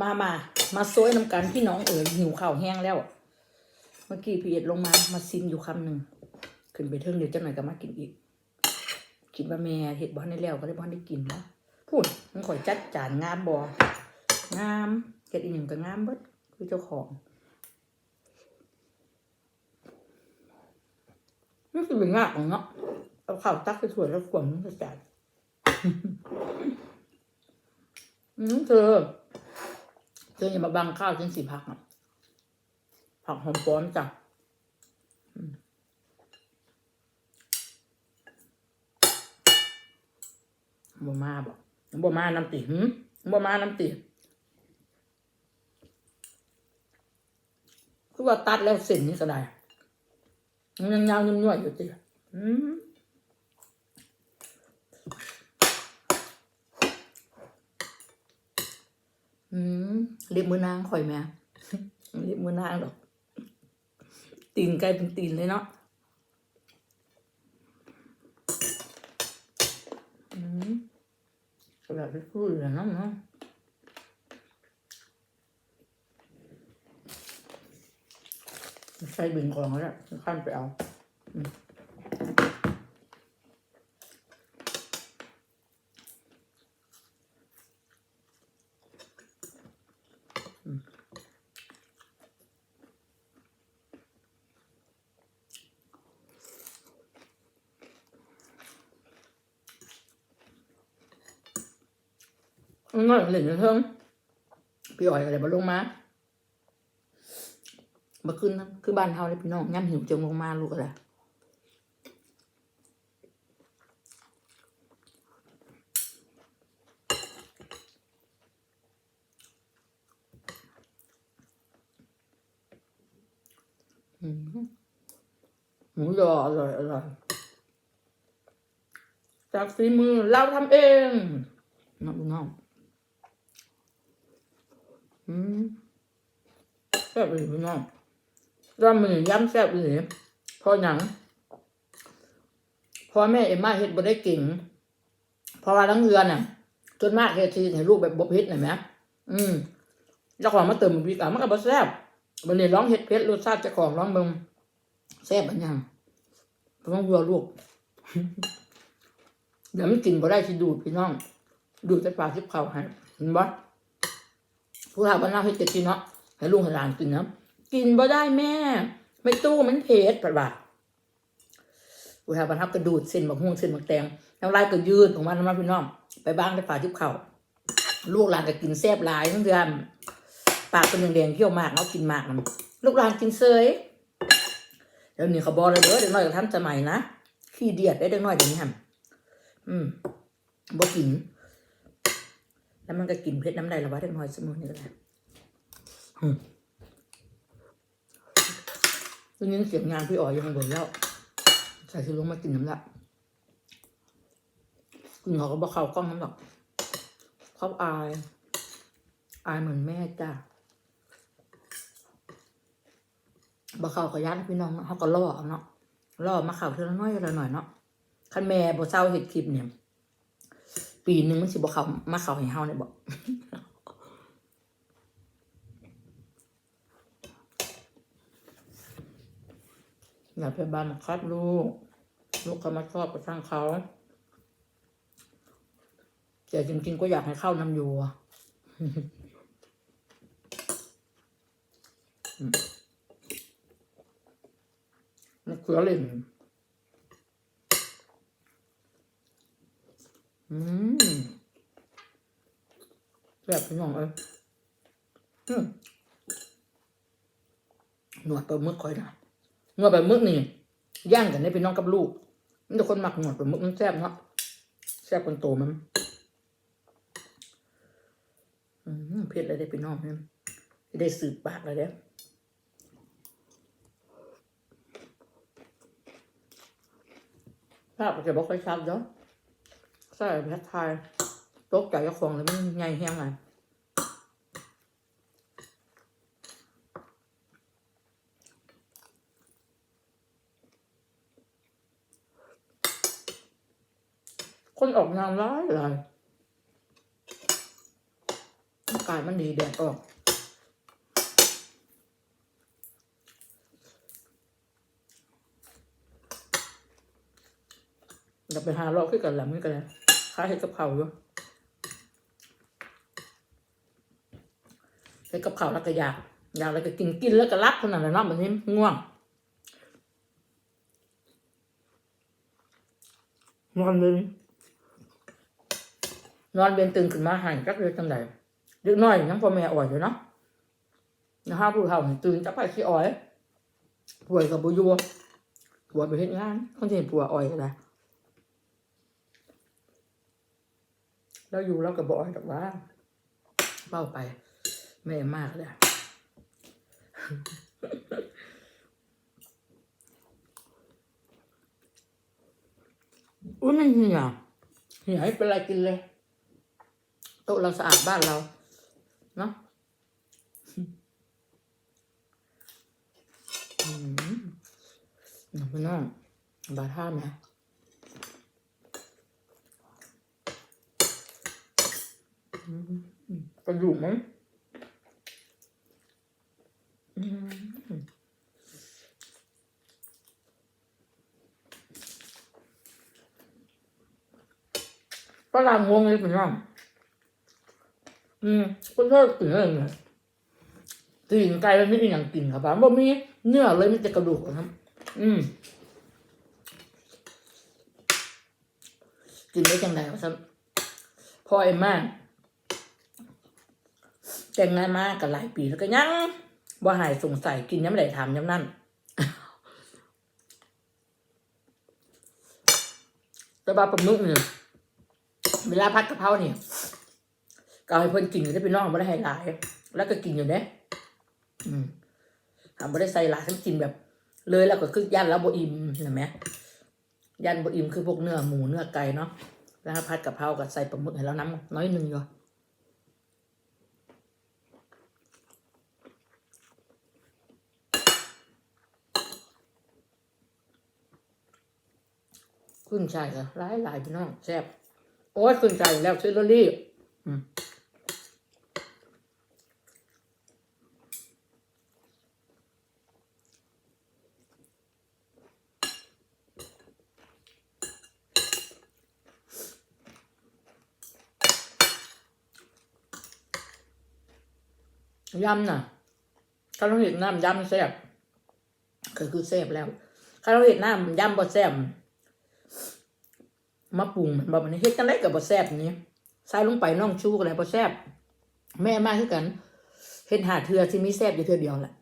มามา มาซวยน้ำกันพี่น้องเอ๋ยหิวข้าวแห้งแล้ว เมื่อกี้พี่เอ็ดลงมา มาซิมอยู่คำหนึ่งขึ้นไปเทิงเดี๋ยวเจ้าหน่อยก็มากินอีก คิดว่าแม่เห็ดบอลได้แล้วก็เลยบอลได้กินเนาะพูดมันข่อยจัดจานงามบองามเห็ดอีกหยังก็งามเบิดคือเจ้าของนี่คือเป็นงาของเนาะเอาข้าวตักไปสวยแล้วขวมมันจะจัดอืมเธอ ธออย่ามาบังข้าวฉันสิผักอะผักหอมป้อนจ้ะมบ่มาบอกบ่มาน้ำติหืมบ่มาน้ำติคือว่าตัดแล้วเส้นนี่ก็ได้มันยังยาวยุ่ยๆอยู่ติอืม อืมเรียบมือนางข่อยแม่เรียบมือนางดอก ตีนไกลเป็นตีนเลยเนาะอืมกระดาษที่พูดเลยเนะเนาะใส่บินกองแล้วขั้นไปเอา อืม ง่ายเลยนะเพิ่งพี่อ๋อยอะไรมาลงมาเมื่อคืนนั้นคือบ้านเฮาเลยพี่น้องย่ำหิวจงลงมาลูกอะไรอืมหมูยออร่อยอร่อยจากฝีมือเราทำเองน้องน้อง อืมแซ่บเลยพี่น้องรำมือย้ำแซ่บเลยพอหนังพอแม่เอ็มมาเฮ็ดบ่ได้เก่งพราะว่าทั้งเรือนน่ะจนมากเฮ็ดทีให้ลูกแบบบ่เผ็ดน่ะแหมอืมเจ้าของมาเติมพริกอะมันก็บ่แซ่บวันนี้ร้องเฮ็ดเผ็ดรสชาติเจ้าของร้องเบิ่งแซ่บอันยังต้องรัวลูกเดี๋ยวมันกินบ่ได้สิดูดพี่น้อง ดูดแต่ปลาทิพเขาให้เห็นบ่ ผู้ทำบ้านเราให้เจ็ดกินเนาะให้ลุงให้หลานกินนะกินบ่ได้แม่ ไม่ตู้มันเผ็ดปะบ่าผู้ทำบ้านเราก็ดูดเส้นบักฮวงเส้นบักแตงน้ำลายก็ยืดของมันนะพี่น้องไปบ้างได้ปลาทิพเข่าลูกหลานก็กินแซ่บหลายทั้งเดือนปากเป็นแดงๆเขี้ยวมากเอากินมากนะลูกหลานกินเซยเดี๋ยวนี้เขาบอกเลยเด้อเด็กน้อยกับท่านสมัยนะขี้เดียดได้เด็กน้อยเดี๋ยวนี้ฮะอืมบ่กิน แล้วมันก็กินเพชรน้ำใดละวะเด็กน้อยสมุนนี่ก็ได้อืมตอนนี้เสียงงานพี่อ๋อยยังบ่นแล้วใส่ซื้อลงมากินน้ำละกินเขาก็บอกเขากล้องน้ำหรอกเขาอาย อายเหมือนแม่จ้าบ่เขาขยันพี่น้องเนาะเขาก็ล่อเอาเนาะล่อมาเข่าเท่าน้อยละหน่อยเนาะคันแม่บ่เศร้าเฮ็ดคลิปเนี่ย ปีหนึงมันสิบ่เขามาเขาให้เฮาเนี่ยบ่อย่าไปบังคับลูก ลูกเขามาชอบก็ช่างเขาแต่จริงๆก็อยากให้เข้านำอยู่อะอืมมะเขือเล่น อืมแบบ พี่น้องเอ้ยอืมหนวดปลาหมึกคอยนะหนวดปลาหมึกนี่ย่างกันได้พี่น้องกับลูกนจะคนหมักหนวดปลาหมึกมันแซ่บเนาะแซ่บคนโตมันอืมเผ็ดเลยได้พี่น้องเนี่ยได้สืบปากเลยเด้ภาพจะบอกค่อยชัดเนาะใส่แพทไทยตกใจเจ้าของเลยมันใหญ่แห้งไง คนออกงานร้ายหลายกาศมันดีแดดออกเดี๋ยวไปหาลอกขึ้นกันหลังนี่กันเลยค้าเห็ดกับเขาอยู่เห็ดกับเขาแล้วก็อยาก อยากแล้วก็กินกินแล้วก็รับขนาดนั้นเนาะแบบนี้ง่วงนอนเลย นอนเบียนตื่นขึ้นมาหันจักเลยจังใดเด็กน้อยยังพ่อแม่อ่อยอยู่เนาะนะฮะผู้เฒ่าตื่นจักไปขี้อ่อยป่วยกับบุยัวปวยไปเฮ็ดงานคนที่เห็นผัวอ่อยก็ได้เราอยู่เราก็บอกแต่ว่าเบ้าไปแม่มากเลยอุ้ยมันเหี่ยเหี่ยไม่เป็นไรกินเลย โต๊ะเราสะอาดบ้านเรา เนาะอืมพี่น้องบาท่าไหมกระดูกมั้งอืมฝรั่งงงเลยเป็นยัง อืมคนชอบกินอะไรเนี่ยตีนไก่มันไม่มีอย่างกินครับป้าบ่มีเนื้อเลยมีแต่กระดูกนะครับ อืมกินได้จังไดวะครับพอไอ้มากแต่งงานมากกันหลายปีแล้วก็ยังบ่าหายสงสัยกินยังไม่ได้ทำยังนั่นแต่บาปลาหมึกเนี่ยเวลาพัดกะเพราเนี่ย เอาให้เพิ่นกินอยู่ได้เป็นน้องไม่ได้ให้หลาย แล้วก็กินอยู่เด้อืมทำไม่ได้ใส่หลายทั้งกินแบบ เลยแล้วก็คือยันแล้วบอิ่มเห็นไหมยันบอิ่มคือพวกเนื้อหมูเนื้อไก่เนาะแล้วพัดกะเพรากับใส่ปลาหมึกให้แล้วน้ำน้อยหนึ่งอยู่ขึ้นใจายก็หลายหลายพี่น้องแซ่บโอ้ยขึ้นใจแล้วซื้อลอรี่อืม ยำน่ะถ้าเราเห็นน้ำยำแซ่บก็คือแซ่บแล้วถ้าเราเห็นน้ำยำบ่แซ่บมาปรุงมันบ่มันเฮ็ดกันได้กับบ่แซ่บนี้ใส่ลงไปน้องชูกันเลยบ่แซ่บแม่มาคือกันเฮ็ดหาเทือที่มีแซ่บอยู่เทือเดียวแหละ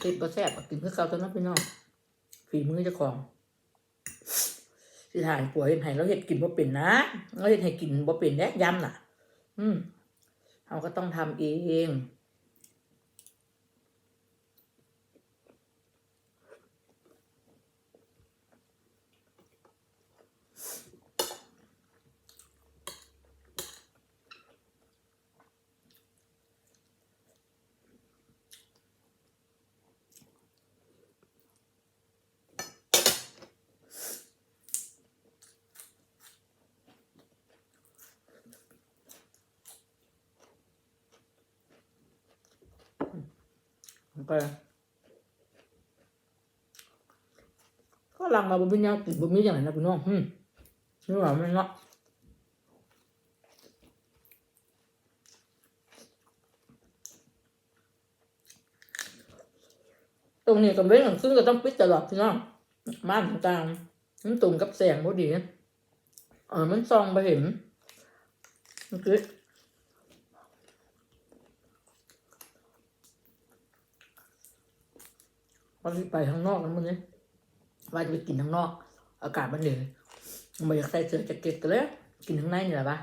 เฮ็ดบ่แซ่บก็กินคือเก่าตอนนั้นพี่น้องฝีมือเจ้าของ สิถ่ายปัวเห็นให้เราเห็ดกินบ่เป็นนะเราเห็ดให้กินบ่เป็นแน่ยำน่ะ อืมเราก็ต้องทำเอง ไปก็ลังมาบ่มีแนวกินบ่มีอย่างไรนะพี่น้องอืมนี่ว่ามันเนาะตรงนี้กับเว้นซึ่งก็ต้องปิดตลอดพี่น้องม่านต่างมันตรงกับแสงพอดีเออมันส่องไปเห็นมันคือ วันที่ไปข้างนอกนั้นมันเนี่ยว่าจะไปกินข้างนอก อากาศมันเหนื่อยไมันอยากใส่เสื้อแจ็คเก็ตกันเลยกินข้างในนี่แหละปะ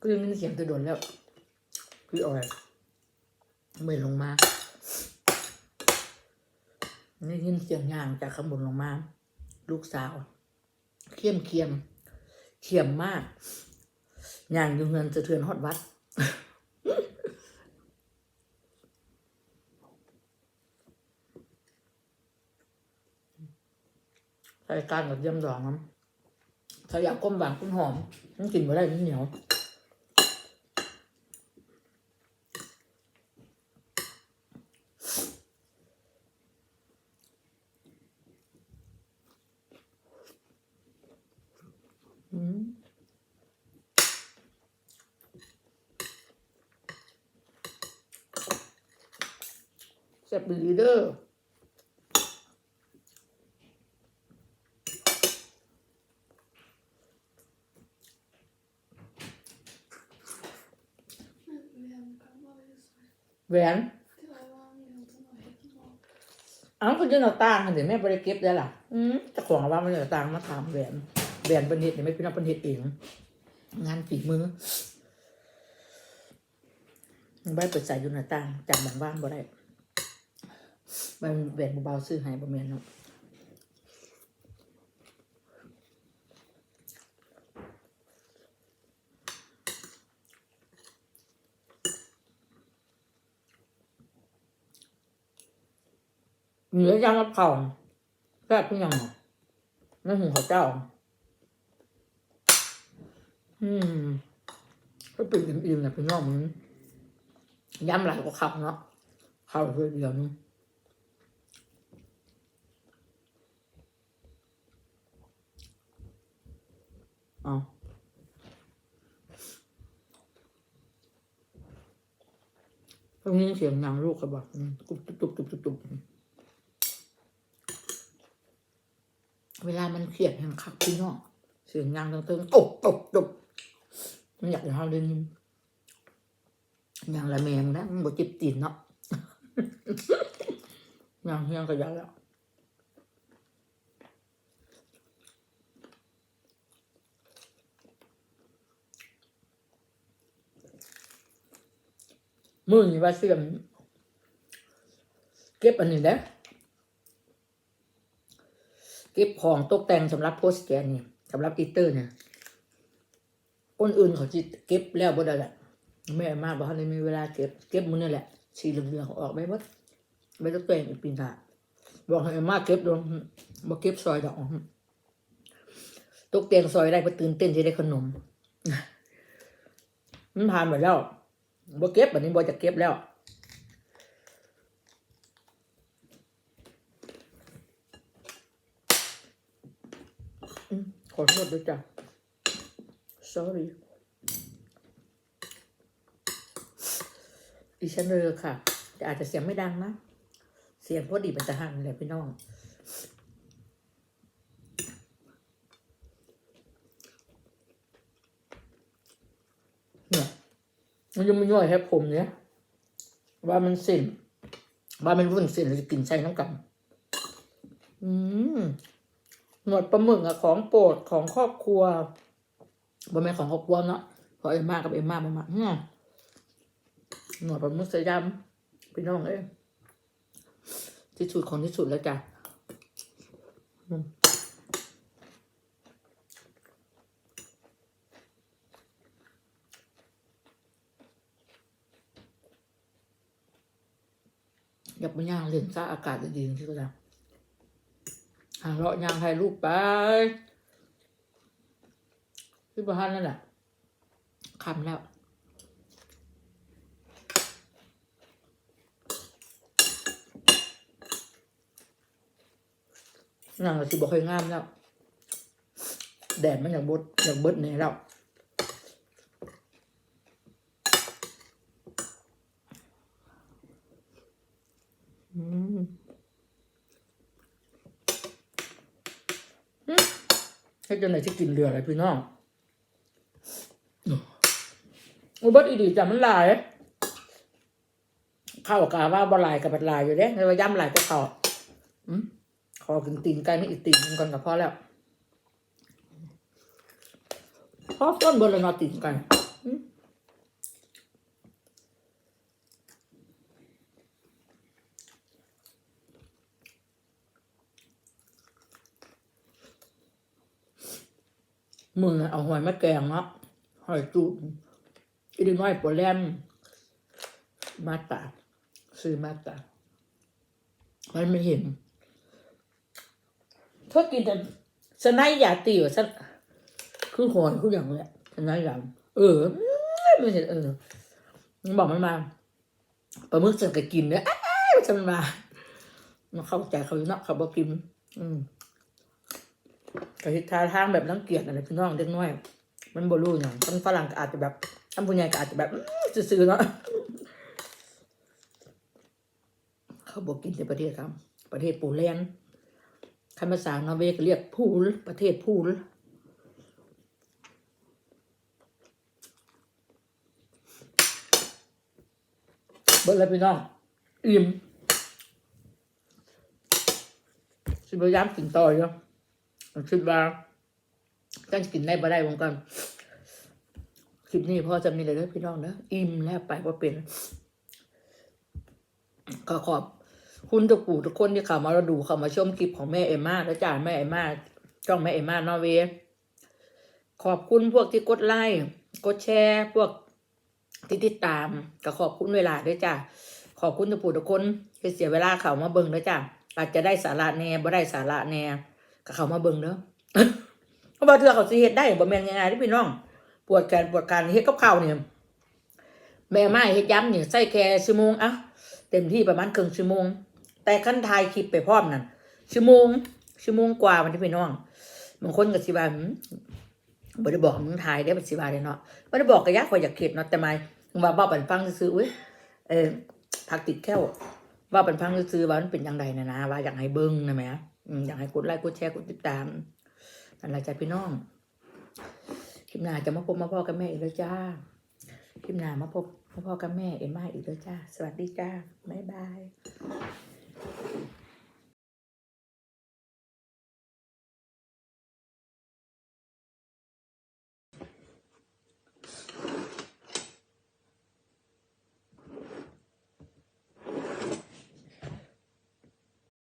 ก็ยังมีเสียงกระโดดแล้วพี่ออยไม่ลงมานี่ยินเสียงย่างจากข้างบนลงมา ลูกสาวเข้มเคียมเขียมมาก ย่างอยู่เงินสะเทือนฮอดวัด ใส่การกับเยี่ยมดองน้ำถ้าอยากก้มบางก้มหอมมันกินมาได้มันเหนียว อืม แซ่บดีเด้อแหวนเอ้าคุณจะเอาตังค์เดี๋ยวแม่ไปเก็บได้ล่ะ อืมเจะของว่ามันเอาตังค์มาทำแหวนแหวนเป็นเห็ดเนี่ยไม่เป็นเอาเป็นเห็ดเอง งานฝีมือมันใบเปิดใส่อยู่หน้าต่างจำบางบ้านบ่ได้ มันแหวนเบาๆซื้อให้บ่แม่นเนาะเหนือย่างกับเขาแซ่บทุกอย่างนั่นหุงข้าวเจ้า อืมก็เป็นอิ่มๆนะพี่น้องมันย้ำหลายกว่าข้าเนาะข้าเพื่อเดียวนึง เอตรงนี้เสียงนางลูกกระบอกกุบตุบตุบตุบตุบตุบเวลามันเครียดแห่งคักพี่น้องเสียงนางตึงๆตุบตุบตุบมันอยากจะเฮาเล่นอย่างละแมงนะมันบ่จิบตีนเนาะ อย่างเฮียงก็ยักแล้ว มือนี่ว่าเสื่อมเก็บอันนี้นะเก็บของตกแต่งสำหรับโพสแกนนี่สำหรับอีเตอร์เนี่ยคนอื่นเขาจิเก็บแล้วบ่ได้แหละแม่มาบอกเขาเลยมีเวลาเก็บเก็บมือนี่แหละ สีเหลืองๆออกไปหมดไม่ต้องแต่งอีกปีนตาบอกให้มาเก็บดวงบ่เก็บซอยดอกตกแต่งซอยได้เพอตื่นเต้นจะได้ขนมมันผ่านหมดแล้ว บ่เก็บแบบนี้บ่จะเก็บแล้ว ขอโทษด้วยจ้ะ sorry ดิฉันเลยค่ะ แต่อาจจะเสียงไม่ดังนะ เสียงพอดีเป็นตะหันแหละพี่น้อง เนี่ย มันยังไม่ย่อยแค่ผมเนี่ยว่ามันสิ้นว่ามันวุ่นสิ้นเราจะกินใช้น้ำกัน อืมหนวดปลาหมึกอะของโปรดของครอบครัวบ่แม่ของครอบครัวเนาะเพราะเอ็มมากับเอ็มมามามาอืมหนวดปลาหมึกส่ยำพี่น้องเอ้ยที่สุดของที่สุดแล้วจ้ะ อยากไปย่างเล่นซะอากาศดีๆที่ก็ได้หาเลาะย่างให้ลูกไปที่บ้านนั่นแหละคำแล้วนางสิบอกค่อยงามแล้วแดดมันอยากบดอยากเบิดเนี่ยแล้ว อืมอืม ให้จนไหนที่กินเรืออะไรพี่น้องอุบัติอีดีจ้ะมันหลาย เข้าวกาว่าบ่หลายกับบัดหลายอยู่เด้ในว่าย่ำหลายก็เขาอืมขอกินตีนไก่ไม่อีกตีนหนึ่งก่อนกับพ่อแล้วพ่อต้นเบอร์เลยนอตีนไก่อืม มึงเอาหอยมาแกงเนาะหอยจูบอีเดน้อยโปรแลมมาตาซื้อมาตามันไม่เห็นถ้ากินแต่สไนด์ยาตีว่าสักคือหอนคืออย่างเลยสไนด์ยาเออไม่เห็นเออมันบอกมันมาปลาหมึกสันก็กินเนี่ยมันจะมันมามันเข้าใจเขาอยู่เนาะเขาบอกกิน อืม แต่ทิศทางแบบนังเกียจอะไรพี่น้องเด็กน้อย มันบรูอย่างคนฝรั่งก็อาจจะแบบท่านผู้ใหญ่ก็อาจจะแบบอื้อซื่อๆเนาะเขาบอกกินในประเทศครับ ประเทศโปแลนด์คำภาษานอร์เวย์ก็เรียกพูลประเทศพูลเบิดเลยพี่น้องอิ่มสิพยายามกินต่ออยู่ คิดว่ากันกินได้บ่ได้วงกันคลิปนี้พ่อจะมีอะไรเด้อพี่น้องเด้ออิ่มแล้วไปว่าเป็นก็ขอบคุณทุกปู่ทุกคนที่เข้ามาเราดูเข้ามาชมคลิปของแม่เอมมาและจ่าแม่เอมมาช่องแม่เอมมานอร์เวย์ขอบคุณพวกที่กดไลค์กดแชร์พวกที่ติดตามก็ขอบคุณเวลาด้วยจ้ะขอบคุณทุกปู่ทุกคนที่เสียเวลาเข้ามาเบิ่งด้วยจ้ะอาจจะได้สาระแน่บ่ได้สาระแน่ ก็เขามาเบิ่งเด้อเพราะว่าเธอเขาสิเฮ็ดได้บ่แม่นง่ายๆที่พี่น้อง ปวดแขนปวดการเฮ็ดกับข้าวเนี่ยแม่ไม้เฮ็ดย้ำเนี่ยใส่แค่ชั่วโมงอะเต็มที่ประมาณครึ่งชั่วโมง แต่ขั้นทายคลิปไปพร้อมนั่นชั่วโมง ชั่วโมงกว่ามันที่พี่น้องบางคนก็สิว่าหืมบ่ได้บอกมึงถ่ายได้บ่สิว่าเลยเนาะบ่ได้บอกก็ยากกว่าอยากเข็ดเนาะแต่ไม่ว่าเว้าปันฟังซื่อๆอุ้ยเออผักติดแค่วเว่าปันฟังซื่อว่ามันเป็นจังไดนะนะว่าอยากให้เบิ่งนะแหม อยากให้กดไลค์กดแชร์กดติดตามนั่นล่ะจ้ะพี่น้องคลิปหน้าจะมาพบมาพ่อกับแม่อีกแล้วจ้าคลิปหน้ามาพบมาพ่อกับแม่เอ็มมาอีกแล้วจ้า สวัสดีจ้าบ๊ายบาย